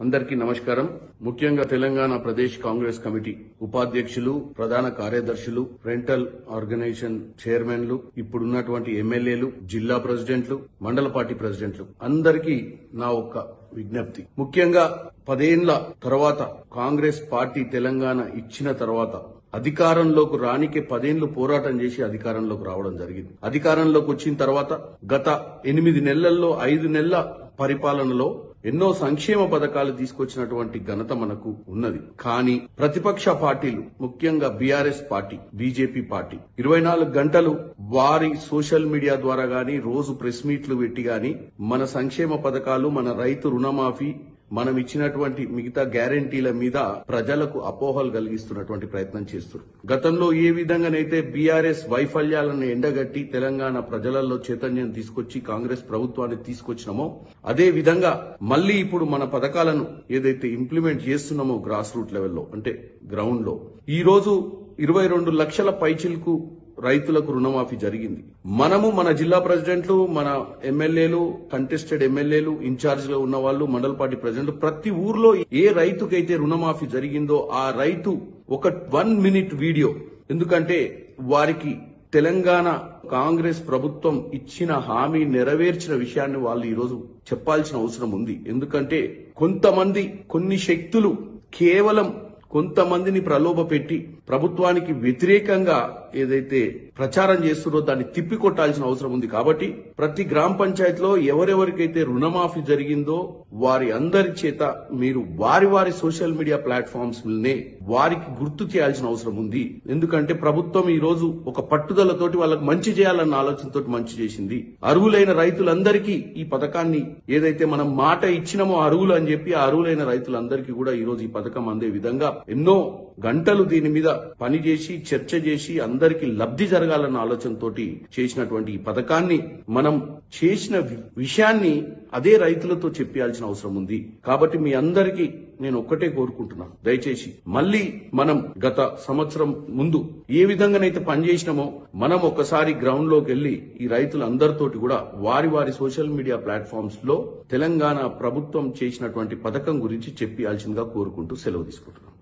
అందరికీ నమస్కారం. ముఖ్యంగా తెలంగాణ ప్రదేశ్ కాంగ్రెస్ కమిటీ ఉపాధ్యక్షులు ప్రధాన కార్యదర్శులు రెంటల్ ఆర్గనైజేషన్ చైర్మన్లు ఇప్పుడున్నటువంటి ఎమ్మెల్యేలు జిల్లా ప్రెసిడెంట్లు మండల పార్టీ ప్రెసిడెంట్లు. అందరికీ నా ఒక్క విజ్ఞప్తి. ముఖ్యంగా పదేండ్ల తర్వాత కాంగ్రెస్ పార్టీ తెలంగాణ ఇచ్చిన తర్వాత అధికారంలోకి రానికే పదేండ్లు పోరాటం చేసి అధికారంలోకి రావడం జరిగింది. అధికారంలోకి వచ్చిన తర్వాత గత ఎనిమిది నెలల్లో ఐదు నెలల పరిపాలనలో ఎన్నో సంక్షేమ పథకాలు తీసుకొచ్చినటువంటి ఘనత మనకు ఉన్నది. కానీ ప్రతిపక్ష పార్టీలు ముఖ్యంగా బీఆర్ఎస్ పార్టీ బీజేపీ పార్టీ ఇరవై నాలుగు గంటలు వారి సోషల్ మీడియా ద్వారా గాని రోజు ప్రెస్ మీట్లు పెట్టి గాని మన సంక్షేమ పథకాలు మన రైతు రుణమాఫీ మనం ఇచ్చినటువంటి మిగతా గ్యారంటీల మీద ప్రజలకు అపోహలు కలిగిస్తున్నటువంటి ప్రయత్నం చేస్తున్నారు. గతంలో ఏ విధంగానైతే బీఆర్ఎస్ వైఫల్యాలను ఎండగట్టి తెలంగాణ ప్రజలలో చైతన్యం తీసుకొచ్చి కాంగ్రెస్ ప్రభుత్వాన్ని తీసుకొచ్చినామో అదే విధంగా మళ్ళీ ఇప్పుడు మన పథకాలను ఏదైతే ఇంప్లిమెంట్ చేస్తున్నామో గ్రాస్ రూట్ లెవెల్లో అంటే గ్రౌండ్లో ఈ రోజు ఇరవై రెండు లక్షల పైచిల్కు రైతులకు రుణమాఫీ జరిగింది. మనము మన జిల్లా ప్రెసిడెంట్లు మన ఎమ్మెల్యేలు కంటెస్టెడ్ ఎమ్మెల్యేలు ఇన్ఛార్జ్లో ఉన్న వాళ్ళు మండల పార్టీ ప్రెసిడెంట్లు ప్రతి ఊర్లో ఏ రైతుకైతే రుణమాఫీ జరిగిందో ఆ రైతు ఒక వన్ మినిట్ వీడియో. ఎందుకంటే వారికి తెలంగాణ కాంగ్రెస్ ప్రభుత్వం ఇచ్చిన హామీ నెరవేర్చిన విషయాన్ని వాళ్ళు ఈరోజు చెప్పాల్సిన అవసరం ఉంది. ఎందుకంటే కొంతమంది కొన్ని శక్తులు కేవలం కొంతమందిని ప్రలోభ పెట్టి ప్రభుత్వానికి వ్యతిరేకంగా ఏదైతే ప్రచారం చేస్తున్నారో దాన్ని తిప్పికొట్టాల్సిన అవసరం ఉంది కాబట్టి ప్రతి గ్రామ పంచాయతీలో ఎవరెవరికైతే రుణమాఫీ జరిగిందో వారి అందరి చేత మీరు వారి వారి సోషల్ మీడియా ప్లాట్ఫామ్స్ నే వారికి గుర్తు చేయాల్సిన అవసరం ఉంది. ఎందుకంటే ప్రభుత్వం ఈ రోజు ఒక పట్టుదలతోటి వాళ్ళకి మంచి చేయాలన్న ఆలోచనతో మంచి చేసింది. అరువులైన రైతులందరికీ ఈ పథకాన్ని ఏదైతే మనం మాట ఇచ్చినామో అరువులు అని చెప్పి ఆ అరువులైన రైతులందరికీ కూడా ఈ రోజు ఈ పథకం అందే విధంగా ఎన్నో గంటలు దీని మీద పనిచేసి చర్చ చేసి అందరికీ లబ్ధి జరగాలన్న ఆలోచనతోటి చేసినటువంటి ఈ పథకాన్ని మనం చేసిన వి- విషయాన్ని అదే రైతులతో చెప్పాల్సిన అవసరం ఉంది. కాబట్టి మీ అందరికీ నేను ఒక్కటే కోరుకుంటున్నాను. దయచేసి మళ్ళీ మనం గత సంవత్సరం ముందు ఏ విధంగానైతే పనిచేసినామో మనం ఒక్కసారి గ్రౌండ్లోకి వెళ్ళి ఈ రైతులందరితోటి కూడా వారి వారి సోషల్ మీడియా ప్లాట్ఫామ్స్లో తెలంగాణ ప్రభుత్వం చేసినటువంటి పథకం గురించి చెప్పాల్సిందిగా కోరుకుంటూ సెలవు తీసుకుంటున్నాను